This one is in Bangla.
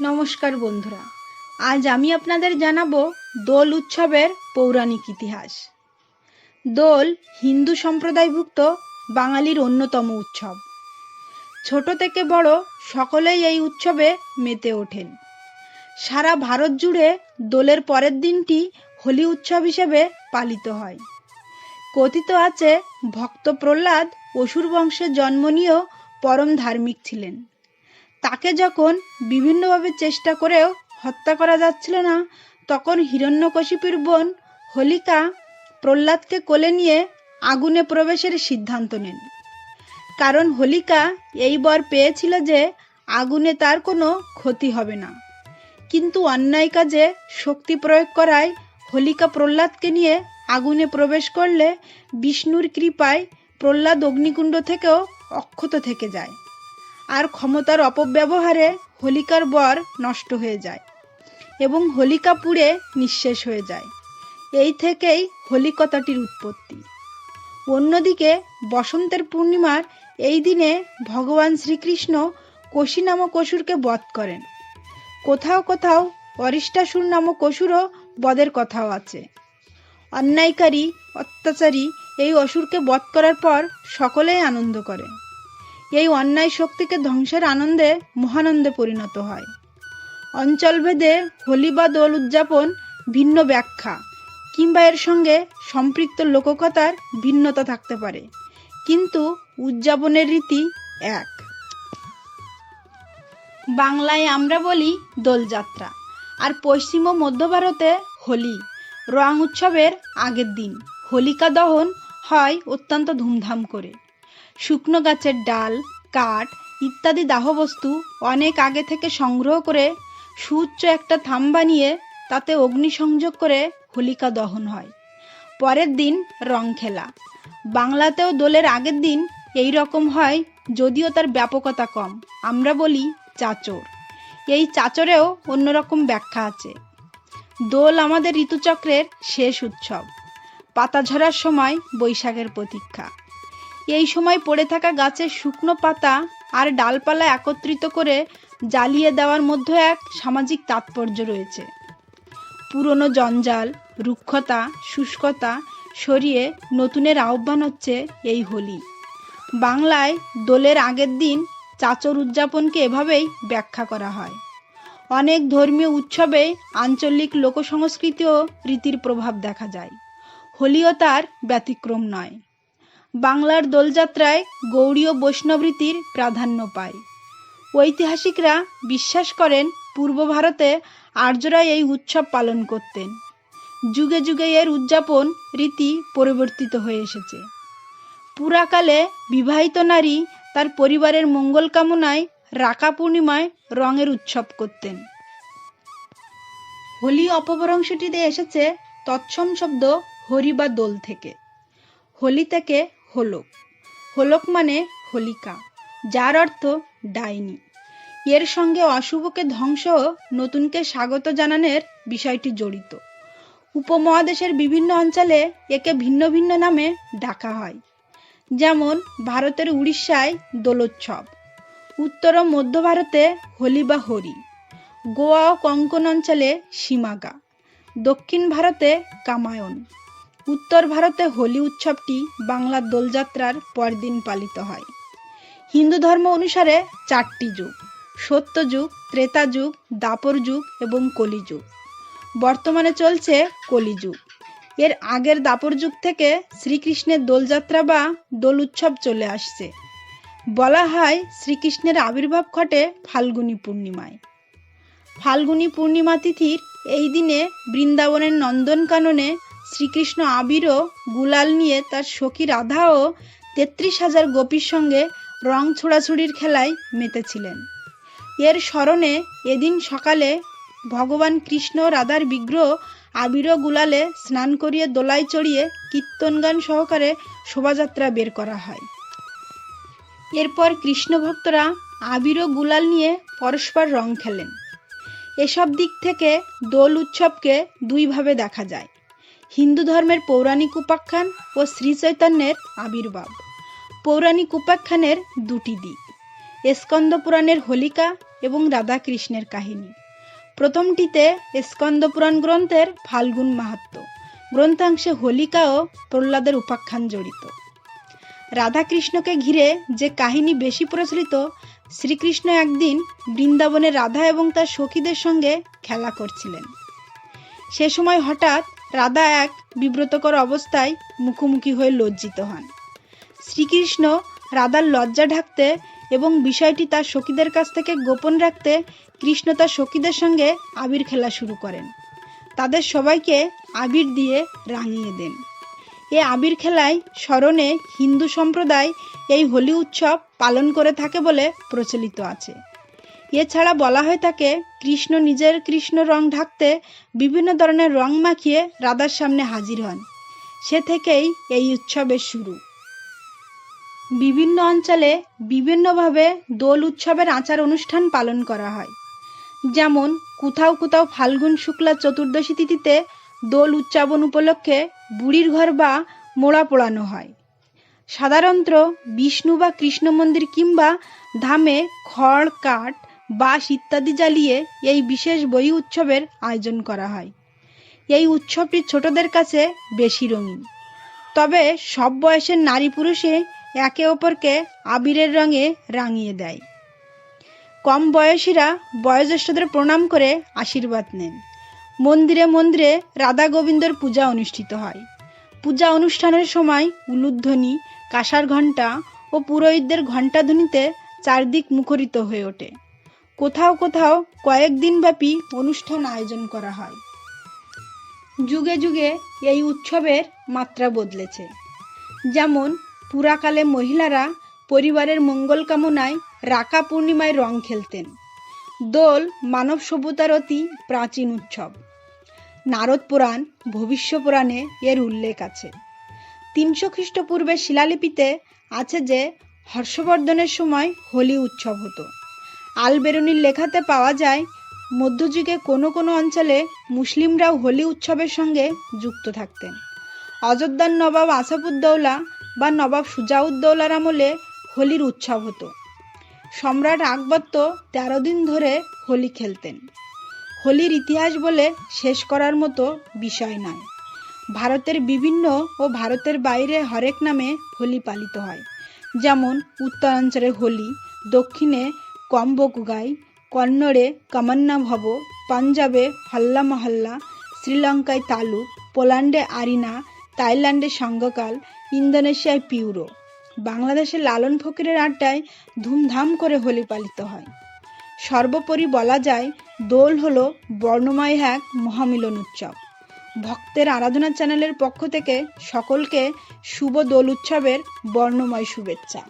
নমস্কার বন্ধুরা, আজ আমি আপনাদের জানাব দোল উৎসবের পৌরাণিক ইতিহাস। দোল হিন্দু সম্প্রদায়ভুক্ত বাঙালির অন্যতম উৎসব। ছোট থেকে বড় সকলেই এই উৎসবে মেতে ওঠেন। সারা ভারত জুড়ে দোলের পরের দিনটি হোলি উৎসব হিসেবে পালিত হয়। কথিত আছে, ভক্ত প্রহ্লাদ অসুর বংশে জন্ম নিয়েও পরম ধার্মিক ছিলেন। তাকে যখন বিভিন্নভাবে চেষ্টা করেও হত্যা করা যাচ্ছিল না, তখন হিরণ্যকশিপুর বোন হোলিকা প্রহ্লাদকে কোলে নিয়ে আগুনে প্রবেশের সিদ্ধান্ত নেন। কারণ হোলিকা এই বর পেয়েছিল যে আগুনে তার কোনো ক্ষতি হবে না। কিন্তু অন্যায় কাজে শক্তি প্রয়োগ করায় হোলিকা প্রহ্লাদকে নিয়ে আগুনে প্রবেশ করলে বিষ্ণুর কৃপায় প্রহ্লাদ অগ্নিকুণ্ড থেকেও অক্ষত থেকে যায়। আর ক্ষমতার অপব্যবহারে হোলিকার বর নষ্ট হয়ে যায় এবং হোলিকা পুড়ে নিঃশেষ হয়ে যায়। এই থেকেই হোলিকতাটির উৎপত্তি। অন্যদিকে বসন্তের পূর্ণিমার এই দিনে ভগবান শ্রীকৃষ্ণ কোশী নামক অসুরকে বধ করেন। কোথাও কোথাও অরিষ্টাসুর নামক অসুরও বদের কথাও আছে। অন্যায়কারী, অত্যাচারী এই অসুরকে বধ করার পর সকলেই আনন্দ করে। এই অন্যায় শক্তিকে ধ্বংসের আনন্দে, মহানন্দে পরিণত হয়। অঞ্চলভেদে হোলি বা দোল উদযাপন ভিন্ন ব্যাখ্যা, কিংবা এর সঙ্গে সম্পৃক্ত লোককথার ভিন্নতা থাকতে পারে। কিন্তু উদযাপনের রীতি এক। বাংলায় আমরা বলি দোলযাত্রা আর পশ্চিম ও মধ্য ভারতে হোলি। রং উৎসবের আগের দিন হোলিকা দহন হয় অত্যন্ত ধুমধাম করে। শুকনো গাছের ডাল, কাঠ ইত্যাদি দাহবস্তু অনেক আগে থেকে সংগ্রহ করে সুউচ্চ একটা থাম বানিয়ে তাতে অগ্নিসংযোগ করে হোলিকা দহন হয়। পরের দিন রং খেলা। বাংলাতেও দোলের আগের দিন এই রকম হয়, যদিও তার ব্যাপকতা কম। আমরা বলি চাচর। এই চাচরেও অন্যরকম ব্যাখ্যা আছে। দোল আমাদের ঋতুচক্রের শেষ উৎসব। পাতা ঝরার সময় বৈশাখের প্রতীক্ষা। এই সময় পড়ে থাকা গাছের শুকনো পাতা আর ডালপালা একত্রিত করে জ্বালিয়ে দেওয়ার মধ্যে এক সামাজিক তাৎপর্য রয়েছে। পুরনো জঞ্জাল, রুক্ষতা, শুষ্কতা সরিয়ে নতুনের আহ্বান হচ্ছে এই হোলি। বাংলায় দোলের আগের দিন চাচর উদযাপনকে এভাবেই ব্যাখ্যা করা হয়। অনেক ধর্মীয় উৎসবে আঞ্চলিক লোকসংস্কৃতি ও রীতির প্রভাব দেখা যায়। হোলিও তার ব্যতিক্রম নয়। বাংলার দোলযাত্রায় গৌড়ীয় বৈষ্ণবরীতির প্রাধান্য পায়। ঐতিহাসিকরা বিশ্বাস করেন, পূর্ব ভারতে আর্যরা এই উৎসব পালন করতেন। যুগে যুগে এর উদযাপন রীতি পরিবর্তিত হয়ে এসেছে। পুরাকালে বিবাহিত নারী তার পরিবারের মঙ্গল কামনায় রাকা পূর্ণিমায় রঙের উৎসব করতেন। হোলি অপভ্রংশটিতে এসেছে তৎসম শব্দ হরি বা দোল থেকে। হোলি থেকে হোলক। হোলক মানে হোলিকা, যার অর্থ ডাইনি। এর সঙ্গে অশুভকে ধ্বংস নতুনকে স্বাগত জানানোর বিষয়টি জড়িত। উপমহাদেশের বিভিন্ন অঞ্চলে একে ভিন্ন ভিন্ন নামে ডাকা হয়। যেমন ভারতের উড়িষ্যায় দোলোৎসব, উত্তর ও মধ্য ভারতে হোলি বা হরি, গোয়া ও কঙ্কন অঞ্চলে সীমাগা, দক্ষিণ ভারতে কামায়ন। উত্তর ভারতে হোলি উৎসবটি বাংলার দোলযাত্রার পরদিন পালিত হয়। হিন্দু ধর্ম অনুসারে চারটি যুগ সত্যযুগ ত্রেতা যুগ, দাপর যুগ এবং কলিযুগ বর্তমানে চলছে কলিযুগ এর আগের দাপর যুগ থেকে শ্রীকৃষ্ণের দোলযাত্রা বা দোল উৎসব চলে আসছে। বলা হয় শ্রীকৃষ্ণের আবির্ভাব ঘটে ফাল্গুনী পূর্ণিমায়। ফাল্গুনী পূর্ণিমা তিথির এই দিনে বৃন্দাবনের নন্দনকাননে শ্রীকৃষ্ণ আবির ও গুলাল নিয়ে তার সখী রাধা ও তেত্রিশ হাজার গোপীর সঙ্গে রং ছোড়াছুড়ির খেলায় মেতেছিলেন। এর স্মরণে এদিন সকালে ভগবান কৃষ্ণ রাধার বিগ্রহ আবির গুলালে স্নান করিয়ে দোলায় চড়িয়ে কীর্তন গান সহকারে শোভাযাত্রা বের করা হয়। এরপর কৃষ্ণ ভক্তরা আবির গুলাল নিয়ে পরস্পর রং খেলেন। এসব দিক থেকে দোল উৎসবকে দুইভাবে দেখা যায়। হিন্দু ধর্মের পৌরাণিক উপাখ্যান ও শ্রী চৈতন্যের আবির্ভাব। পৌরাণিক উপাখ্যানের দুটি দিক স্কন্দ পুরাণের হোলিকা এবং রাধাকৃষ্ণের কাহিনী। প্রথমটিতে স্কন্দ পুরাণ গ্রন্থের ফাল্গুন মাহাত্ম, গ্রন্থাংশে হোলিকা ও প্রহ্লাদের উপাখ্যান জড়িত। রাধাকৃষ্ণকে ঘিরে যে কাহিনী বেশি প্রচলিত, শ্রীকৃষ্ণ একদিন বৃন্দাবনে রাধা এবং তার সখীদের সঙ্গে খেলা করছিলেন। সে সময় হঠাৎ রাধা এক বিব্রতকর অবস্থায় মুখোমুখি হয়ে লজ্জিত হন। শ্রীকৃষ্ণ রাধার লজ্জা ঢাকতে এবং বিষয়টি তার সখীদের কাছ থেকে গোপন রাখতে কৃষ্ণ তার সখীদের সঙ্গে আবির খেলা শুরু করেন। তাদের সবাইকে আবির দিয়ে রাঙিয়ে দেন। এ আবির খেলায় স্মরণে হিন্দু সম্প্রদায় এই হোলি উৎসব পালন করে থাকে বলে প্রচলিত আছে। এছাড়া বলা হয়ে থাকে কৃষ্ণ নিজের কৃষ্ণ রং ঢাকতে বিভিন্ন ধরনের রং মাখিয়ে রাধার সামনে হাজির হন। সে থেকেই এই উৎসবের শুরু। বিভিন্ন অঞ্চলে বিভিন্নভাবে দোল উৎসবের আচার অনুষ্ঠান পালন করা হয়। যেমন, কোথাও কোথাও ফাল্গুন শুক্লা চতুর্দশী তিথিতে দোল উদযাপন উপলক্ষে বুড়ির ঘর বা মোড়া পোড়ানো হয়। সাধারণত বিষ্ণু বা কৃষ্ণ মন্দির কিংবা ধামে খড়, কাঠ বাঁশ ইত্যাদি জ্বালিয়ে এই বিশেষ বই উৎসবের আয়োজন করা হয়। এই উৎসবটি ছোটদের কাছে বেশি রঙিন। তবে সব বয়সের নারী পুরুষে একে অপরকে আবিরের রঙে রাঙিয়ে দেয়। কম বয়সীরা বয়োজ্যেষ্ঠদের প্রণাম করে আশীর্বাদ নেন। মন্দিরে মন্দিরে রাধা গোবিন্দর পূজা অনুষ্ঠিত হয়। পূজা অনুষ্ঠানের সময় উলুধ্বনি, কাঁসার ঘণ্টা ও পুরোহিতদের ঘণ্টাধ্বনিতে চারদিক মুখরিত হয়ে ওঠে। কোথাও কোথাও কয়েকদিন ব্যাপী অনুষ্ঠান আয়োজন করা হয়। যুগে যুগে এই উৎসবের মাত্রা বদলেছে। যেমন, পুরাকালে মহিলারা পরিবারের মঙ্গল কামনায় রাকা পূর্ণিমায় রং খেলতেন। দোল, মানব সভ্যতার অতি প্রাচীন উৎসব। নারদ পুরাণ, ভবিষ্য পুরাণে এর উল্লেখ আছে। তিনশো খ্রিস্টপূর্বে শিলালিপিতে আছে যে, হর্ষবর্ধনের সময় হোলি উৎসব হতো। আলবেরুনির লেখাতে পাওয়া যায়, মধ্যযুগে কোনো কোনো অঞ্চলে মুসলিমরাও হোলি উৎসবের সঙ্গে যুক্ত থাকতেন। অযোধ্যার নবাব আসাফুদ্দৌলা বা নবাব সুজাউদ্দৌলার আমলে হোলির উৎসব হতো। সম্রাট আকবর তো তেরো দিন ধরে হোলি খেলতেন। হোলির ইতিহাস বলে শেষ করার মতো বিষয় নয়। ভারতের বিভিন্ন ও ভারতের বাইরে হরেক নামে হোলি পালিত হয়। যেমন উত্তরাঞ্চলে হোলি, দক্ষিণে কম্বকুগাই কন্নড়ে কামান্না ভব, পাঞ্জাবে হল্লা মহল্লা, শ্রীলঙ্কায় তালু, পোল্যান্ডে আরিনা, থাইল্যান্ডে সঙ্গকাল, ইন্দোনেশিয়ায় পিউরো। বাংলাদেশের লালন ফকিরের আড্ডায় ধুমধাম করে হোলি পালিত হয়। সর্বোপরি বলা যায়, দোল হলো বর্ণময় এক মহামিলন উৎসব। ভক্তের আরাধনা চ্যানেলের পক্ষ থেকে সকলকে শুভ দোল উৎসবের বর্ণময় শুভেচ্ছা।